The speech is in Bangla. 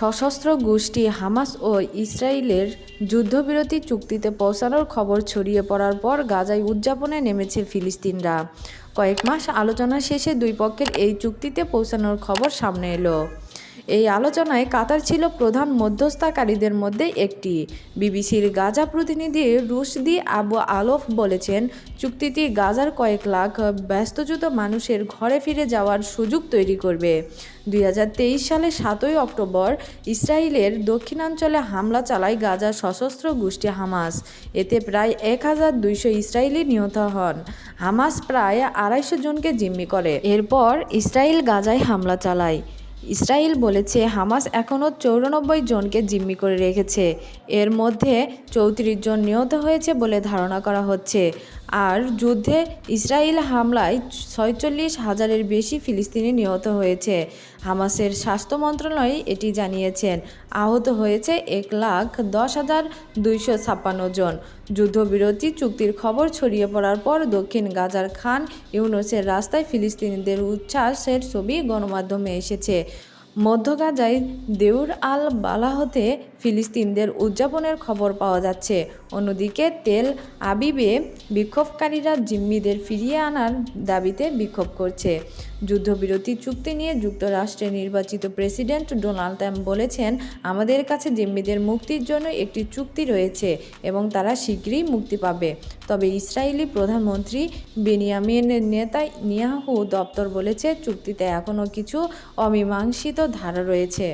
সশস্ত্র গোষ্ঠী হামাস ও ইসরায়েলের যুদ্ধবিরতি চুক্তিতে পৌঁছানোর খবর ছড়িয়ে পড়ার পর গাজায় উদযাপনে নেমেছে ফিলিস্তিনরা। কয়েক মাস আলোচনা শেষে দুই পক্ষের এই চুক্তিতে পৌঁছানোর খবর সামনে এলো। এই আলোচনায় কাতার ছিল প্রধান মধ্যস্থাকারীদের মধ্যে একটি। বিবিসির গাজা প্রতিনিধি রুশদি আবু আলোফ বলেছেন, চুক্তিটি গাজার কয়েক লাখ ব্যস্তচ্যুত মানুষের ঘরে ফিরে যাওয়ার সুযোগ তৈরি করবে। দুই সালে সাতই অক্টোবর ইসরায়েলের দক্ষিণাঞ্চলে হামলা চালায় গাজার সশস্ত্র গোষ্ঠী হামাস। এতে প্রায় এক হাজার দুইশো ইসরায়েলি নিহত হন। হামাস প্রায় আড়াইশো জনকে জিম্মি করে। এরপর ইসরায়েল গাজায় হামলা চালায়। ইসরায়েল বলেছে হামাস এখনও চৌরানব্বই জনকে জিম্মি করে রেখেছে। এর মধ্যে চৌত্রিশ জন নিহত হয়েছে বলে ধারণা করা হচ্ছে। আর যুদ্ধে ইসরায়েল হামলায় ছয়চল্লিশ হাজারের বেশি ফিলিস্তিনি নিহত হয়েছে। হামাসের স্বাস্থ্য মন্ত্রণালয় এটি জানিয়েছেন। আহত হয়েছে এক লাখ দশ হাজার দুইশো ছাপ্পান্ন জন। যুদ্ধবিরতি চুক্তির খবর ছড়িয়ে পড়ার পর দক্ষিণ গাজার খান ইউনুসের রাস্তায় ফিলিস্তিনিদের উচ্ছ্বাসের ছবি গণমাধ্যমে এসেছে। মধ্য গাজায় দেউর আল বালাহতে ফিলিস্তিনদের উদযাপনের খবর পাওয়া যাচ্ছে। অন্যদিকে তেল আবিবে বিক্ষোভকারীরা জিম্মিদের ফিরিয়ে আনার দাবিতে বিক্ষোভ করছে। যুদ্ধবিরতি চুক্তি নিয়ে যুক্তরাষ্ট্রের নির্বাচিত প্রেসিডেন্ট ডোনাল্ড ট্রাম্প বলেছেন, আমাদের কাছে জিম্মিদের মুক্তির জন্য একটি চুক্তি রয়েছে এবং তারা শীঘ্রই মুক্তি পাবে। তবে ইসরায়েলি প্রধানমন্ত্রী বেনিয়ামিন নেতা নিয়াহু দপ্তর বলেছে, চুক্তিতে এখনও কিছু অমীমাংসিত ধারা রয়েছে।